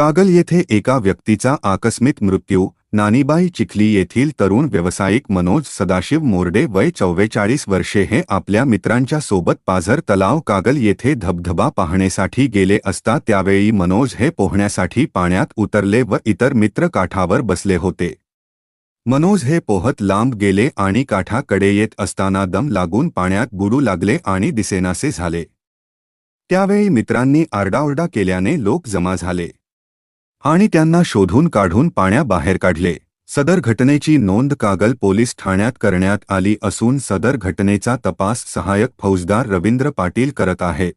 कागल येथे एका व्यक्तीचा आकस्मिक मृत्यू नानीबाई चिखली येथील तरुण व्यावसायिक मनोज सदाशिव मोर्डे वय चव्वेचाळीस वर्षे हे आपल्या मित्रांच्या सोबत पाझर तलाव कागल येथे धबधबा पाहण्यासाठी गेले असता त्यावेळी मनोज हे पोहण्यासाठी पाण्यात उतरले व इतर मित्र काठावर बसले होते. मनोज हे पोहत लांब गेले आणि काठाकडे येत असताना दम लागून पाण्यात बुडू लागले आणि दिसेनासे झाले. त्यावेळी मित्रांनी आरडाओरडा केल्याने लोक जमा झाले. आणि त्यांना शोधून काढून पाण्याबाहेर काढले. सदर घटनेची नोंद कागल पोलीस ठाण्यात करण्यात आली असून सदर घटनेचा तपास सहायक फौजदार रवींद्र पाटील करत आहे.